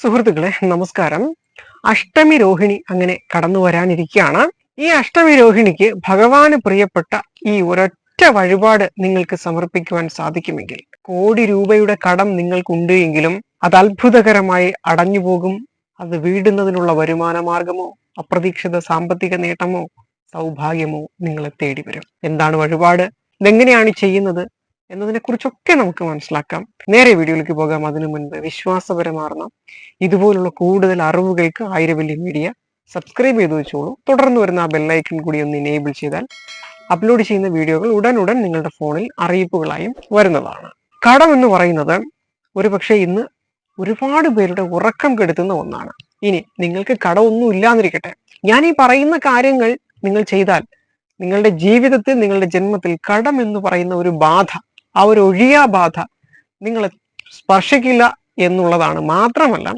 സുഹൃത്തുക്കളെ നമസ്കാരം. അഷ്ടമി രോഹിണി അങ്ങനെ കടന്നു വരാനിരിക്കുകയാണ്. ഈ അഷ്ടമി രോഹിണിക്ക് ഭഗവാന് പ്രിയപ്പെട്ട ഈ ഒരൊറ്റ വഴിപാട് നിങ്ങൾക്ക് സമർപ്പിക്കുവാൻ സാധിക്കുമെങ്കിൽ കോടി രൂപയുടെ കടം നിങ്ങൾക്കുണ്ട് എങ്കിലും അത് അത്ഭുതകരമായി അടഞ്ഞു പോകും. അത് വീടുന്നതിനുള്ള വരുമാന മാർഗമോ അപ്രതീക്ഷിത സാമ്പത്തിക നേട്ടമോ സൗഭാഗ്യമോ നിങ്ങളെ തേടി വരും എന്താണ് വഴിപാട്? ഇതെങ്ങനെയാണ് ചെയ്യുന്നത്? എന്നതിനെ കുറിച്ചൊക്കെ നമുക്ക് മനസ്സിലാക്കാം. നേരെ വീഡിയോയിലേക്ക് പോകാം. അതിനു മുൻപ് വിശ്വാസപരമാർന്ന ഇതുപോലുള്ള കൂടുതൽ അറിവുകൾക്ക് ആയിരവല്ലി മീഡിയ സബ്സ്ക്രൈബ് ചെയ്ത് വെച്ചോളൂ. തുടർന്ന് വരുന്ന ആ ബെല്ലൈക്കൺ കൂടി ഒന്ന് എനേബിൾ ചെയ്താൽ അപ്ലോഡ് ചെയ്യുന്ന വീഡിയോകൾ ഉടനുടൻ നിങ്ങളുടെ ഫോണിൽ അറിയിപ്പുകളായും വരുന്നതാണ്. കടം എന്ന് പറയുന്നത് ഒരുപക്ഷെ ഇന്ന് ഒരുപാട് പേരുടെ ഉറക്കം കെടുത്തുന്ന ഒന്നാണ്. ഇനി നിങ്ങൾക്ക് കടമൊന്നും ഇല്ലാന്നിരിക്കട്ടെ ഞാൻ ഈ പറയുന്ന കാര്യങ്ങൾ നിങ്ങൾ ചെയ്താൽ നിങ്ങളുടെ ജീവിതത്തിൽ നിങ്ങളുടെ ജന്മത്തിൽ കടം എന്ന് പറയുന്ന ഒരു ബാധ ആ ഒരു ഒഴിയാ ബാധ നിങ്ങളെ സ്പർശിക്കില്ല എന്നുള്ളതാണ്. മാത്രമല്ല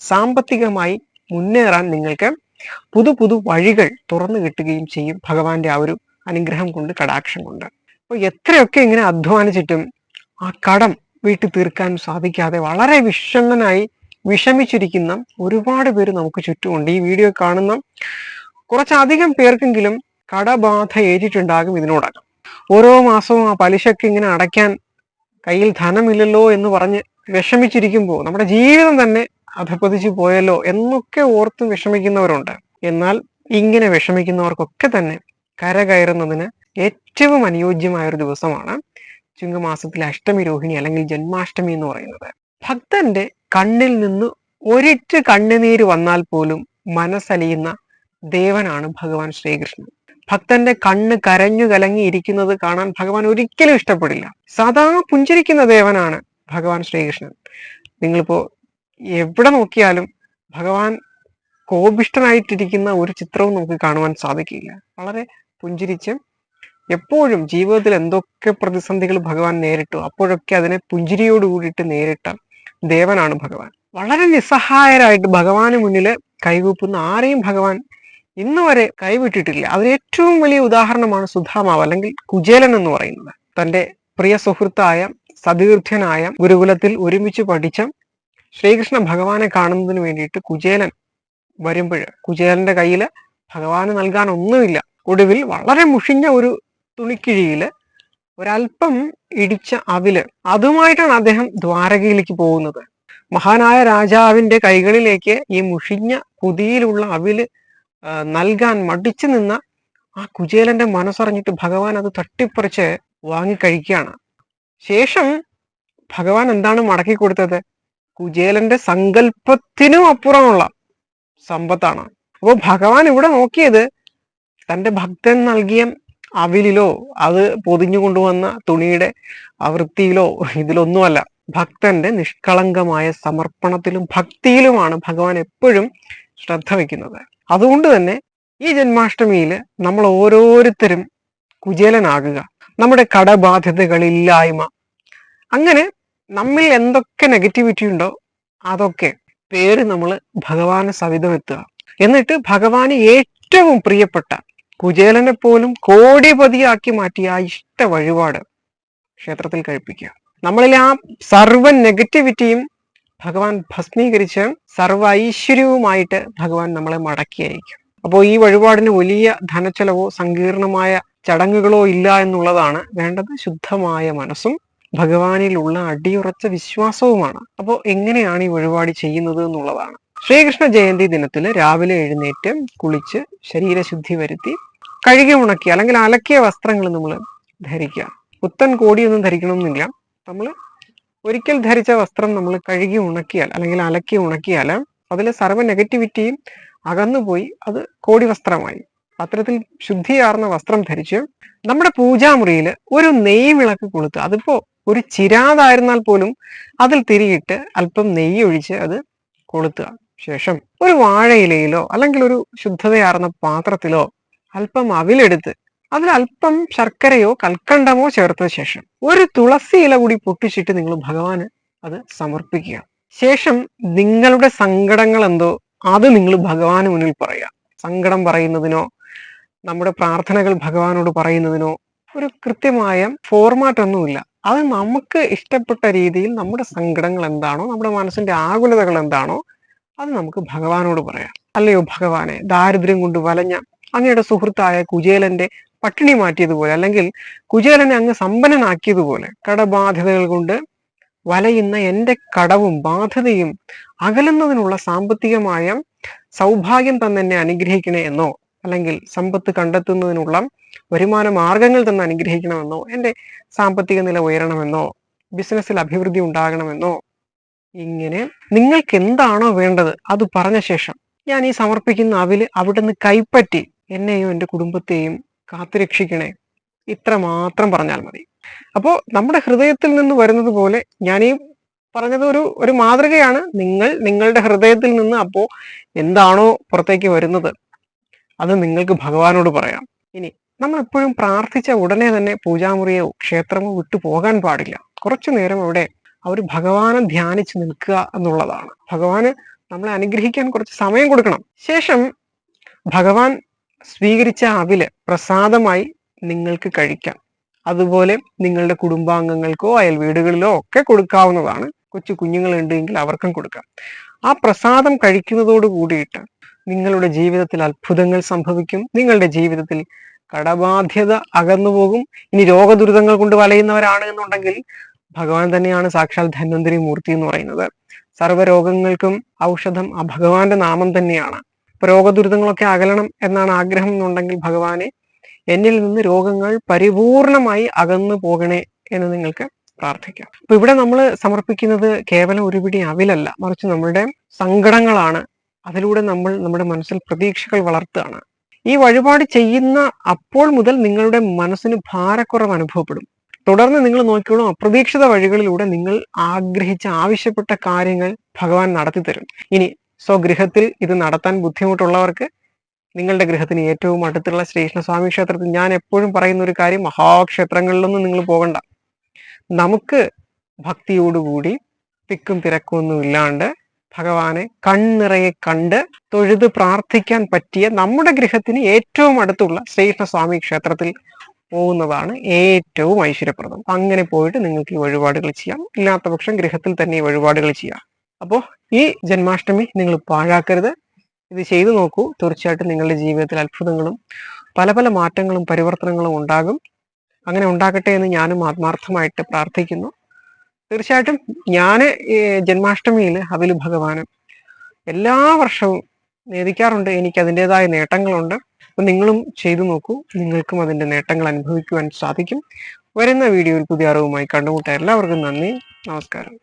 സാമ്പത്തികമായി മുന്നേറാൻ നിങ്ങൾക്ക് പുതു പുതു വഴികൾ തുറന്നു കിട്ടുകയും ചെയ്യും. ഭഗവാന്റെ ആ ഒരു അനുഗ്രഹം കൊണ്ട് കടാക്ഷം കൊണ്ട്. അപ്പൊ എത്രയൊക്കെ ഇങ്ങനെ അധ്വാനിച്ചിട്ടും ആ കടം വീട്ടിൽ തീർക്കാൻ സാധിക്കാതെ വളരെ വിഷണ്ണനായി വിഷമിച്ചിരിക്കുന്ന ഒരുപാട് പേര് നമുക്ക് ചുറ്റുമുണ്ട്. ഈ വീഡിയോ കാണുന്ന കുറച്ചധികം പേർക്കെങ്കിലും കടബാധ ഏറ്റിട്ടുണ്ടാകും ഇതിനോടകം. ഓരോ മാസവും ആ പലിശക്ക് ഇങ്ങനെ അടയ്ക്കാൻ കയ്യിൽ ധനമില്ലല്ലോ എന്ന് പറഞ്ഞ് വിഷമിച്ചിരിക്കുമ്പോൾ നമ്മുടെ ജീവിതം തന്നെ അധപ്പതിച്ചു പോയല്ലോ എന്നൊക്കെ ഓർത്ത് വിഷമിക്കുന്നവരുണ്ട്. എന്നാൽ ഇങ്ങനെ വിഷമിക്കുന്നവർക്കൊക്കെ തന്നെ കരകയറുന്നതിന് ഏറ്റവും അനുയോജ്യമായ ഒരു ദിവസമാണ് ചുങ്കമാസത്തിലെ അഷ്ടമി രോഹിണി അല്ലെങ്കിൽ ജന്മാഷ്ടമി എന്ന് പറയുന്നത്. ഭക്തന്റെ കണ്ണിൽ നിന്ന് ഒരിറ്റ് കണ്ണുനീര് വന്നാൽ പോലും മനസ്സലിയുന്ന ദേവനാണ് ഭഗവാൻ ശ്രീകൃഷ്ണൻ. ഭക്തന്റെ കണ്ണ് കരഞ്ഞു കലങ്ങി ഇരിക്കുന്നത് കാണാൻ ഭഗവാൻ ഒരിക്കലും ഇഷ്ടപ്പെടില്ല. സദാ പുഞ്ചിരിക്കുന്ന ദേവനാണ് ഭഗവാൻ ശ്രീകൃഷ്ണൻ. നിങ്ങളിപ്പോ എവിടെ നോക്കിയാലും ഭഗവാൻ കോപിഷ്ടനായിട്ടിരിക്കുന്ന ഒരു ചിത്രവും നമുക്ക് കാണുവാൻ സാധിക്കില്ല. വളരെ പുഞ്ചിരിച്ച് എപ്പോഴും ജീവിതത്തിൽ എന്തൊക്കെ പ്രതിസന്ധികൾ ഭഗവാൻ നേരിട്ടു അപ്പോഴൊക്കെ അതിനെ പുഞ്ചിരിയോട് കൂടിയിട്ട് നേരിട്ട ദേവനാണ് ഭഗവാൻ. വളരെ നിസ്സഹായരായിട്ട് ഭഗവാന് മുന്നിൽ കൈകൂപ്പുന്ന ആരെയും ഭഗവാൻ ഇന്ന് വരെ കൈവിട്ടിട്ടില്ല. അതിന് ഏറ്റവും വലിയ ഉദാഹരണമാണ് സുധാമാവ് അല്ലെങ്കിൽ കുചേലൻ എന്ന് പറയുന്നത്. തന്റെ പ്രിയ സുഹൃത്തായ സതീർത്ഥ്യനായ ഗുരുകുലത്തിൽ ഒരുമിച്ച് പഠിച്ച ശ്രീകൃഷ്ണ ഭഗവാനെ കാണുന്നതിന് വേണ്ടിയിട്ട് കുചേലൻ വരുമ്പോൾ കുചേലന്റെ കയ്യിൽ ഭഗവാന് നൽകാൻ ഒന്നുമില്ല. ഒടുവിൽ വളരെ മുഷിഞ്ഞ ഒരു തുണിക്കിഴിയിൽ ഒരല്പം ഇടിച്ച അവിൽ അതുമായിട്ടാണ് അദ്ദേഹം ദ്വാരകയിലേക്ക് പോകുന്നത്. മഹാനായ രാജാവിന്റെ കൈകളിലേക്ക് ഈ മുഷിഞ്ഞ കുതിയിലുള്ള അവിൽ നൽകാൻ മടിച്ചു നിന്ന ആ കുചേലന്റെ മനസ്സറിഞ്ഞിട്ട് ഭഗവാൻ അത് തട്ടിപ്പറിച്ച് വാങ്ങിക്കഴിക്കുകയാണ്. ശേഷം ഭഗവാൻ എന്താണ് മടക്കി കൊടുത്തത്? കുചേലന്റെ സങ്കല്പത്തിനും അപ്പുറമുള്ള സമ്പത്താണ്. അപ്പോൾ ഭഗവാൻ ഇവിടെ നോക്കിയത് തന്റെ ഭക്തൻ നൽകിയ അവിലിലോ അത് പൊതിഞ്ഞു കൊണ്ടുവന്ന തുണിയുടെ ആവൃത്തിയിലോ വൃത്തിയിലോ ഇതിലൊന്നുമല്ല. ഭക്തന്റെ നിഷ്കളങ്കമായ സമർപ്പണത്തിലും ഭക്തിയിലുമാണ് ഭഗവാൻ എപ്പോഴും ശ്രദ്ധ വയ്ക്കുന്നത് അതുകൊണ്ട് തന്നെ ഈ ജന്മാഷ്ടമിയിൽ നമ്മൾ ഓരോരുത്തരും കുചേലനാകുക. നമ്മുടെ കടബാധ്യതകളില്ലായ്മ. അങ്ങനെ നമ്മിൽ എന്തൊക്കെ നെഗറ്റിവിറ്റി ഉണ്ടോ അതൊക്കെ പേര് നമ്മൾ ഭഗവാന് സവിധമെത്തുക എന്നിട്ട് ഭഗവാന് ഏറ്റവും പ്രിയപ്പെട്ട കുചേലനെ പോലും കോടിപതിയാക്കി മാറ്റിയ ആ ഇഷ്ട വഴിപാട് ക്ഷേത്രത്തിൽ കഴിപ്പിക്കുക. നമ്മളിൽ ആ സർവ നെഗറ്റിവിറ്റിയും ഭഗവാൻ ഭസ്മീകരിച്ച് സർവ ഐശ്വര്യവുമായിട്ട് ഭഗവാൻ നമ്മളെ മടക്കി അയക്കും അപ്പോൾ ഈ വഴിപാടിന് വലിയ ധനച്ചെലവോ സങ്കീർണമായ ചടങ്ങുകളോ ഇല്ല എന്നുള്ളതാണ് വേണ്ടത് ശുദ്ധമായ മനസ്സും ഭഗവാനിലുള്ള അടിയുറച്ച വിശ്വാസവുമാണ്. അപ്പോൾ എങ്ങനെയാണ് ഈ വഴിപാട് ചെയ്യുന്നത് എന്നുള്ളതാണ്. ശ്രീകൃഷ്ണ ജയന്തി ദിനത്തിൽ രാവിലെ എഴുന്നേറ്റ് കുളിച്ച് ശരീരശുദ്ധി വരുത്തി കഴുകി ഉണക്കി അല്ലെങ്കിൽ അലക്കിയ വസ്ത്രങ്ങൾ നമ്മൾ ധരിക്കുക. പുത്തൻ കോടിയൊന്നും ധരിക്കണമെന്നില്ല. നമ്മൾ ഒരിക്കൽ ധരിച്ച വസ്ത്രം നമ്മൾ കഴുകി ഉണക്കിയാൽ അല്ലെങ്കിൽ അലക്കി ഉണക്കിയാൽ അതിലെ സർവ നെഗറ്റിവിറ്റിയും അകന്നുപോയി അത് കോടി വസ്ത്രമായി. അത്തരത്തിൽ ശുദ്ധിയാർന്ന വസ്ത്രം ധരിച്ച് നമ്മുടെ പൂജാമുറിയിൽ ഒരു നെയ് വിളക്ക് കൊളുത്ത് അതിപ്പോ ഒരു ചിരാതായിരുന്നാൽ പോലും അതിൽ തിരിയിട്ട് അല്പം നെയ്യ് ഒഴിച്ച് അത് കൊളുത്തുക. ശേഷം ഒരു വാഴയിലയിലോ അല്ലെങ്കിൽ ഒരു ശുദ്ധതയാർന്ന പാത്രത്തിലോ അല്പം അവിലെടുത്ത് അതിൽ അല്പം ശർക്കരയോ കൽക്കണ്ടമോ ചേർത്ത ശേഷം ഒരു തുളസി ഇല കൂടി പൊട്ടിച്ചിട്ട് നിങ്ങൾ ഭഗവാന് അത് സമർപ്പിക്കുക. ശേഷം നിങ്ങളുടെ സങ്കടങ്ങൾ എന്തോ അത് നിങ്ങൾ ഭഗവാന് മുന്നിൽ പറയുക. സങ്കടം പറയുന്നതിനോ നമ്മുടെ പ്രാർത്ഥനകൾ ഭഗവാനോട് പറയുന്നതിനോ ഒരു കൃത്യമായ ഫോർമാറ്റ് ഒന്നുമില്ല. അത് നമുക്ക് ഇഷ്ടപ്പെട്ട രീതിയിൽ നമ്മുടെ സങ്കടങ്ങൾ എന്താണോ നമ്മുടെ മനസ്സിന്റെ ആകുലതകൾ എന്താണോ അത് നമുക്ക് ഭഗവാനോട് പറയാം. അല്ലയോ ഭഗവാനെ ദാരിദ്ര്യം കൊണ്ട് വലഞ്ഞ അങ്ങയുടെ സുഹൃത്തായ കുചേലന്റെ പട്ടിണി മാറ്റിയതുപോലെ അല്ലെങ്കിൽ കുചേലനെ അങ്ങ് സമ്പന്നനാക്കിയതുപോലെ കടബാധ്യതകൾ കൊണ്ട് വലയുന്ന എന്റെ കടവും ബാധ്യതയും അകലുന്നതിനുള്ള സാമ്പത്തികമായ സൗഭാഗ്യം തന്നെ എന്നെ അനുഗ്രഹിക്കണേ എന്നോ അല്ലെങ്കിൽ സമ്പത്ത് കണ്ടെത്തുന്നതിനുള്ള വരുമാന മാർഗങ്ങൾ തന്നെ അനുഗ്രഹിക്കണമെന്നോ എന്റെ സാമ്പത്തിക നില ഉയരണമെന്നോ ബിസിനസ്സിൽ അഭിവൃദ്ധി ഉണ്ടാകണമെന്നോ ഇങ്ങനെ നിങ്ങൾക്ക് എന്താണോ വേണ്ടത് അത് പറഞ്ഞ ശേഷം ഞാൻ ഈ സമർപ്പിക്കുന്ന അവിൽ അവിടുന്ന് കൈപ്പറ്റി എന്നെയും എന്റെ കുടുംബത്തെയും കാത്തുരക്ഷിക്കണേ. ഇത്ര മാത്രം പറഞ്ഞാൽ മതി. അപ്പോൾ നമ്മുടെ ഹൃദയത്തിൽ നിന്ന് വരുന്നത് പോലെ ഞാൻ ഈ പറഞ്ഞത് ഒരു ഒരു മാതൃകയാണ്. നിങ്ങൾ നിങ്ങളുടെ ഹൃദയത്തിൽ നിന്ന് അപ്പോൾ എന്താണോ പുറത്തേക്ക് വരുന്നത് അത് നിങ്ങൾക്ക് ഭഗവാനോട് പറയാം. ഇനി നമ്മൾ എപ്പോഴും പ്രാർത്ഥിച്ച ഉടനെ തന്നെ പൂജാമുറിയോ ക്ഷേത്രമോ വിട്ടു പോകാൻ പാടില്ല. കുറച്ചു നേരം അവിടെ അവർ ഭഗവാനെ ധ്യാനിച്ച് നിൽക്കുക എന്നുള്ളതാണ്. ഭഗവാന് നമ്മളെ അനുഗ്രഹിക്കാൻ കുറച്ച് സമയം കൊടുക്കണം. ശേഷം ഭഗവാൻ സ്വീകരിച്ച അവിൽ പ്രസാദമായി നിങ്ങൾക്ക് കഴിക്കാം. അതുപോലെ നിങ്ങളുടെ കുടുംബാംഗങ്ങൾക്കോ അയൽ വീടുകളിലോ ഒക്കെ കൊടുക്കാവുന്നതാണ്. കൊച്ചു കുഞ്ഞുങ്ങളുണ്ടെങ്കിൽ അവർക്കും കൊടുക്കാം. ആ പ്രസാദം കഴിക്കുന്നതോട് കൂടിയിട്ട് നിങ്ങളുടെ ജീവിതത്തിൽ അത്ഭുതങ്ങൾ സംഭവിക്കും. നിങ്ങളുടെ ജീവിതത്തിൽ കടബാധ്യത അകന്നുപോകും ഇനി രോഗദുരിതങ്ങൾ കൊണ്ട് വലയുന്നവരാണ് എന്നുണ്ടെങ്കിൽ ഭഗവാൻ തന്നെയാണ് സാക്ഷാൽ ധന്വന്തരി മൂർത്തി എന്ന് പറയുന്നത്. സർവരോഗങ്ങൾക്കും ഔഷധം ആ ഭഗവാന്റെ നാമം തന്നെയാണ്. രോഗദുരിതങ്ങളൊക്കെ അകലണം എന്നാണ് ആഗ്രഹം എന്നുണ്ടെങ്കിൽ ഭഗവാനെ എന്നിൽ നിന്ന് രോഗങ്ങൾ പരിപൂർണമായി അകന്നു പോകണേ എന്ന് നിങ്ങൾക്ക് പ്രാർത്ഥിക്കാം. അപ്പൊ ഇവിടെ നമ്മൾ സമർപ്പിക്കുന്നത് കേവലം ഒരു പിടി അവിലല്ല മറിച്ച് നമ്മളുടെ സങ്കടങ്ങളാണ്. അതിലൂടെ നമ്മൾ നമ്മുടെ മനസ്സിൽ പ്രതീക്ഷകൾ വളർത്തുകയാണ്. ഈ വഴിപാട് ചെയ്യുന്ന അപ്പോൾ മുതൽ നിങ്ങളുടെ മനസ്സിന് ഭാരക്കുറവ് അനുഭവപ്പെടും. തുടർന്ന് നിങ്ങൾ നോക്കിയോളും അപ്രതീക്ഷിത വഴികളിലൂടെ നിങ്ങൾ ആഗ്രഹിച്ച ആവശ്യപ്പെട്ട കാര്യങ്ങൾ ഭഗവാൻ നടത്തി തരും ഇനി സ്വഗൃഹത്തിൽ ഇത് നടത്താൻ ബുദ്ധിമുട്ടുള്ളവർക്ക് നിങ്ങളുടെ ഗൃഹത്തിന് ഏറ്റവും അടുത്തുള്ള ശ്രീകൃഷ്ണസ്വാമി ക്ഷേത്രത്തിൽ ഞാൻ എപ്പോഴും പറയുന്ന ഒരു കാര്യം മഹാക്ഷേത്രങ്ങളിലൊന്നും നിങ്ങൾ പോകണ്ട. നമുക്ക് ഭക്തിയോടുകൂടി തിക്കും തിരക്കൊന്നും ഇല്ലാണ്ട് ഭഗവാനെ കണ്ണിറയെ കണ്ട് തൊഴുത് പ്രാർത്ഥിക്കാൻ പറ്റിയ നമ്മുടെ ഗൃഹത്തിന് ഏറ്റവും അടുത്തുള്ള ശ്രീകൃഷ്ണസ്വാമി ക്ഷേത്രത്തിൽ പോകുന്നതാണ് ഏറ്റവും ഐശ്വര്യപ്രദം. അങ്ങനെ പോയിട്ട് നിങ്ങൾക്ക് ഈ വഴിപാടുകൾ ചെയ്യാം. ഇല്ലാത്ത പക്ഷം ഗൃഹത്തിൽ തന്നെ ഈ വഴിപാടുകൾ ചെയ്യാം. അപ്പോൾ ഈ ജന്മാഷ്ടമി നിങ്ങൾ പാഴാക്കരുത്. ഇത് ചെയ്തു നോക്കൂ. തീർച്ചയായിട്ടും നിങ്ങളുടെ ജീവിതത്തിൽ അത്ഭുതങ്ങളും പല പല മാറ്റങ്ങളും പരിവർത്തനങ്ങളും ഉണ്ടാകും. അങ്ങനെ ഉണ്ടാകട്ടെ എന്ന് ഞാനും ആത്മാർത്ഥമായിട്ട് പ്രാർത്ഥിക്കുന്നു. തീർച്ചയായിട്ടും ഞാൻ ജന്മാഷ്ടമിയിൽ ഹവിൽ ഭഗവാനും എല്ലാ വർഷവും നേദിക്കാറുണ്ട് എനിക്ക് അതിന്റെതായ നേട്ടങ്ങളുണ്ട്. അപ്പം നിങ്ങളും ചെയ്തു നോക്കൂ. നിങ്ങൾക്കും അതിന്റെ നേട്ടങ്ങൾ അനുഭവിക്കുവാൻ സാധിക്കും. വരുന്ന വീഡിയോയിൽ പുതിയ അറിവുമായി കണ്ടുമുട്ടാൻ എല്ലാവർക്കും നന്ദി. നമസ്കാരം.